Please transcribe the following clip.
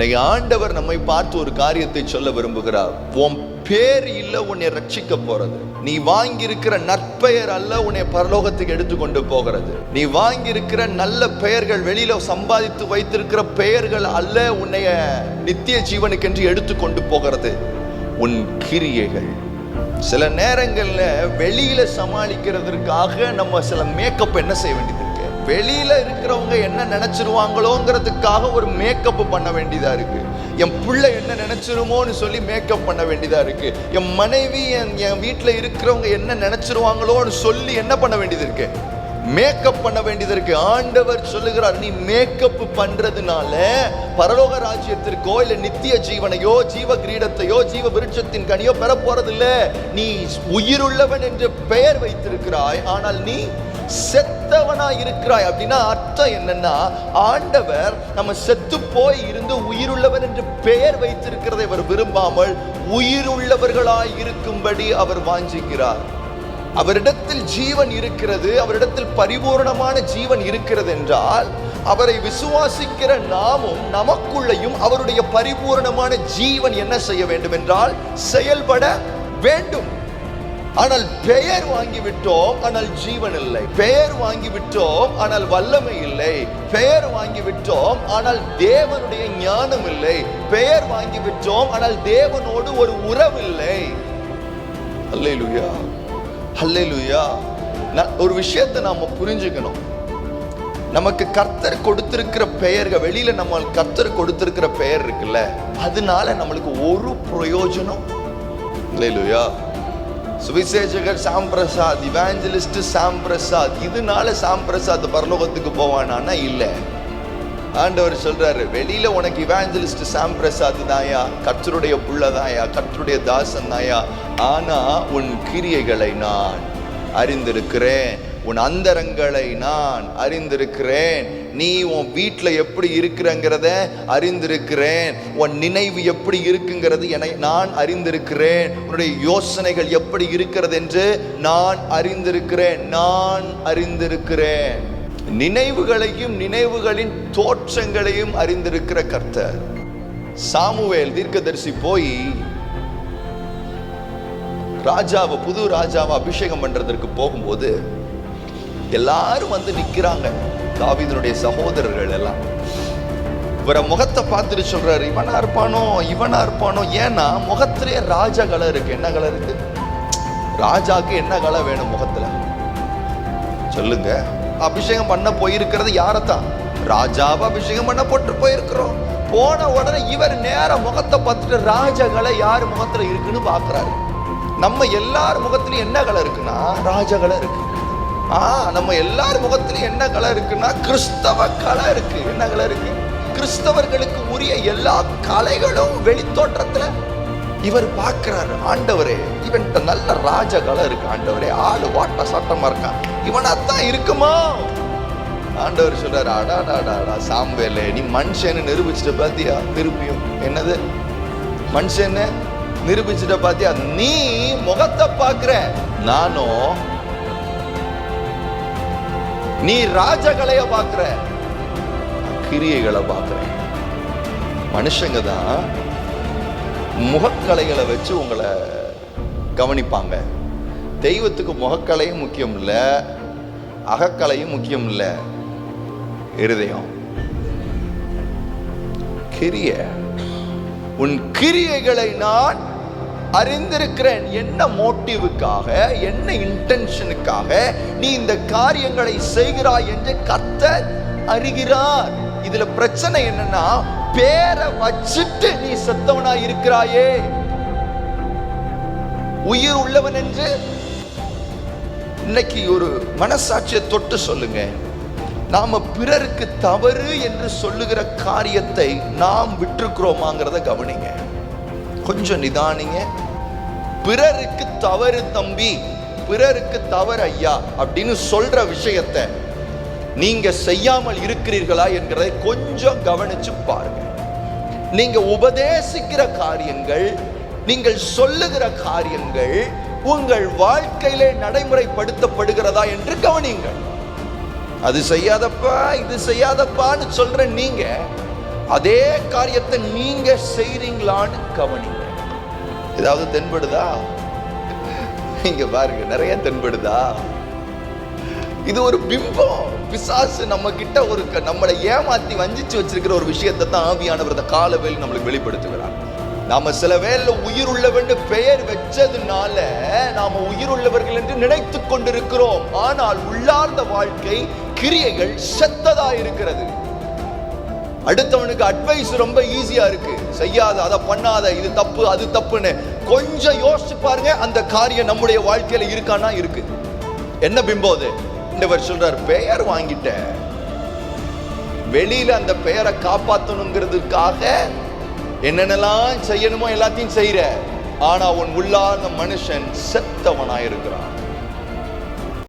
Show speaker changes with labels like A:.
A: இன்னைக்கு ஆண்டவர் நம்மை பார்த்து ஒரு காரியத்தை சொல்ல விரும்புகிறார். உன் பேர் இல்ல உன்னை ரட்சிக்க போறது. நீ வாங்கியிருக்கிற நற்பெயர் அல்ல உன்னை பரலோகத்துக்கு எடுத்துக்கொண்டு போகிறது. நீ வாங்கியிருக்கிற நல்ல பெயர்கள் வெளியில சம்பாதித்து வைத்திருக்கிற பெயர்கள் அல்ல உன்னைய நித்திய ஜீவனுக்கென்று எடுத்துக்கொண்டு போகிறது. உன் கிரியைகள். சில நேரங்களில் வெளியில சமாளிக்கிறதுக்காக நம்ம சில மேக்கப் என்ன செய்ய வேண்டியது? வெளியில இருக்கிறவங்க என்ன நினைச்சிருவாங்களோங்கிறதுக்காக ஒரு மேக்கப் பண்ண வேண்டியதா இருக்கு. என் பிள்ளை என்ன நினைச்சிருமோன்னு சொல்லி மேக்கப் பண்ண வேண்டியதா இருக்கு. என் மனைவி என் என் வீட்டில் இருக்கிறவங்க என்ன நினைச்சிருவாங்களோன்னு சொல்லி என்ன பண்ண வேண்டியது இருக்கு? மேக்கப் பண்ண வேண்டியது இருக்கு. ஆண்டவர் சொல்லுகிறார் நீ மேக்கப் பண்றதுனால பரலோக ராஜ்யத்திற்கோ இல்ல நித்திய ஜீவனையோ ஜீவ கிரீடத்தையோ ஜீவ விருட்சத்தின் கனியோ பெற போறதில்லை நீ உயிருள்ளவன் என்று பெயர் வைத்திருக்கிறாய். ஆனால் நீ செத்தவனா இருக்கிறாய் அப்படின்னா அர்த்தம் என்னன்னா ஆண்டவர் நம்ம செத்து போய் இருந்து உயிருள்ளவர் என்று பெயர் வைத்திருக்கிறதை அவர் விரும்பாமல் உயிருள்ளவர்களாய் இருக்கும்படி அவர் வாஞ்சிக்கிறார் அவரிடத்தில் ஜீவன் இருக்கிறது அவரிடத்தில் பரிபூர்ணமான ஜீவன் இருக்கிறது என்றால் அவரை விசுவாசிக்கிற நாமும் நமக்குள்ளேயும் அவருடைய பரிபூர்ணமான ஜீவன் என்ன செய்ய வேண்டும் என்றால் செயல்பட வேண்டும். ஆனால் பெயர் வாங்கி விட்டோம் ஆனால் ஜீவன் இல்லை. பெயர் வாங்கி விட்டோம் ஆனால் வல்லமை இல்லை. பெயர் வாங்கி விட்டோம் ஆனால் தேவனுடைய ஞானம் இல்லை. பெயர் வாங்கி விட்டோம் ஆனால் தேவனோடு ஒரு உறவு இல்லை. அல்லேலூயா. அல்லேலூயா. ந- ஒரு விஷயத்தை நாம புரிஞ்சுக்கணும். நமக்கு கர்த்தர் கொடுத்திருக்கிற பெயர்கள் வெளியில நம்ம கர்த்தர் கொடுத்திருக்கிற பெயர் இருக்குல்ல அதனால நம்மளுக்கு ஒரு பிரயோஜனம். இல்லையா சுவிசேஷகர் Sam Prasad evangelist Sam Prasad இதனால சாம் பிரசாத் பரலோகத்துக்கு போவானானா இல்லை. ஆண்டவர் சொல்றாரு வெளியில உனக்கு இவாஞ்சலிஸ்ட் சாம் பிரசாத் தாயா கர்த்தருடைய புள்ளதாயா கர்த்தருடைய தாசன் தாயா ஆனா உன் கிரியைகளை நான் அறிந்திருக்கிறேன். உன் அந்தரங்களை நான் அறிந்திருக்கிறேன். நீ உன் வீட்டில் எப்படி இருக்கிறங்கிறத அறிந்திருக்கிறேன். உன் நினைவு எப்படி இருக்குங்கிறது என நான் அறிந்திருக்கிறேன். உன்னுடைய யோசனைகள் எப்படி இருக்கிறது என்று நான் அறிந்திருக்கிறேன். நான் அறிந்திருக்கிறேன். நினைவுகளையும் நினைவுகளின் தோற்றங்களையும் அறிந்திருக்கிற கர்த்தர். சாமுவேல் தீர்க்கதரிசி போய் ராஜாவை புது ராஜாவை அபிஷேகம் பண்றதற்கு போகும்போது எல்லாரும் வந்து நிற்கிறாங்க தாவீதனுடைய சகோதரர்கள் எல்லாம். இவரை முகத்தை பார்த்துட்டு சொல்றாரு இவனா இருப்பானோ? இவனா இருப்பானோ? ஏன்னா முகத்திலே ராஜா கலை இருக்கு. என்ன கலை இருக்கு? ராஜாக்கு என்ன கலை வேணும் முகத்துல? சொல்லுங்க. அபிஷேகம் பண்ண போயிருக்கிறது யாரைத்தான்? ராஜாவை அபிஷேகம் பண்ண போட்டு போயிருக்கிறோம். போன உடனே இவர் நேர முகத்தை பார்த்துட்டு ராஜகலை யார் முகத்துல இருக்குன்னு பார்க்கறாரு. நம்ம எல்லார் முகத்திலும் என்ன கலை இருக்குன்னா ராஜகலை இருக்கு. ஆ நம்ம எல்லார் முகத்திலும் என்ன கலை இருக்குன்னா கிறிஸ்தவ கலை இருக்கு. என்ன கலை இருக்கு? கிறிஸ்தவர்களுக்கு உரிய எல்லா கலைகளும் வெளித்தோற்றத்துல இவர் பார்க்கிறாரு. ஆண்டவரே இவன்கிட்ட நல்ல ராஜ கலை இருக்கு. ஆண்டவரே ஆளு வாட்ட சட்டமா இருக்கான். இவனாத்தான் இருக்குமா? ஆண்டவர் சொல்றாரு அடாடாடாடா சாம்பேலே நீ மனுஷன்னு நிரூபிச்சுட்டு பாத்தியா? திருப்பியும் என்னது? மனுஷன்னு நிரூபிச்சுட்ட பாத்தியா? நீ முகத்தை பார்க்குற. நானும் நீ ராஜகலைய பார்க்கிற கிரியைகளை பார்க்கிற மனுஷங்க தான் முகக்கலைகளை வச்சு உங்களை கவனிப்பாங்க. தெய்வத்துக்கு முகக்கலையும் முக்கியம் இல்லை அகக்கலையும் முக்கியம் இல்லை. இருதயம். கிரிய. உன் கிரியைகளை நான் அறிந்திருக்கிறேன் என்ன மோட்டிவுக்காக என்ன இன்டென்ஷனுக்காக நீ இந்த காரியங்களை செய்கிறாய் என்று கத்த அறிகிறார். இதுல பிரச்சனை என்னன்னா பேரை வச்சுட்டு நீ செத்தவனா இருக்கிறாயே. உயிர் உள்ளவன் என்று. இன்னைக்கு ஒரு மனசாட்சியை தொட்டு சொல்லுங்க. நாம பிறருக்கு தவறு என்று சொல்லுகிற காரியத்தை நாம் விட்டுருக்கிறோமாங்கிறத கவனிங்க. கொஞ்சம் நிதானிங்க. பிறருக்கு தவறு தம்பி பிறருக்கு தவறு ஐயா அப்படின்னு சொல்ற விஷயத்தை நீங்க செய்யாமல் இருக்கிறீர்களா என்கிறதை கொஞ்சம் கவனிச்சு பாருங்க. நீங்க உபதேசிக்கிற காரியங்கள் நீங்கள் சொல்லுகிற காரியங்கள் உங்கள் வாழ்க்கையிலே நடைமுறைப்படுத்தப்படுகிறதா என்று கவனியுங்கள். அது செய்யாதப்பா இது செய்யாதப்பான்னு சொல்ற நீங்க அதே காரியத்தை நீங்க செய்றீங்களான்னு கவனிங்க. ஏதாவது தென்படுதா? இங்க பாருங்க நிறைய தென்படுதா? இது ஒரு பிம்பம். பிசாசு நம்ம கிட்ட ஒரு க- நம்மளை ஏமாத்தி வஞ்சிச்சு வச்சிருக்கிற ஒரு விஷயத்தை தான் ஆவியானவர் இந்த காலவேல் நம்மளுக்கு வெளிப்படுத்துகிறார். நாம சில வேளை உயிர் உள்ளவன் பெயர் வச்சதுனால நாம உயிர் உள்ளவர்கள் என்று நினைத்துக் கொண்டிருக்கிறோம். ஆனால் உள்ளார்ந்த வாழ்க்கை கிரியைகள் செத்ததா இருக்கிறது. அடுத்தவனுக்கு அட்வைஸ் ரொம்ப ஈஸியா இருக்கு. செய்யாத அதை பண்ணாத இது தப்பு அது தப்புன்னு கொஞ்சம் யோசிச்சு பாருங்க அந்த காரியம் நம்முடைய வாழ்க்கையில இருக்கானா இருக்கு. என்ன பிம்பம் அது? இவர் சொல்றார் பெயர் வாங்கிட்டேன். வெளியில அந்த பெயரை காப்பாத்தணுங்கிறதுக்காக என்னென்னலாம் செய்யணுமோ எல்லாத்தையும் செய்யற. ஆனா உன் உள்ளார்ந்த மனுஷன் செத்தவனாயிருக்கிறான்.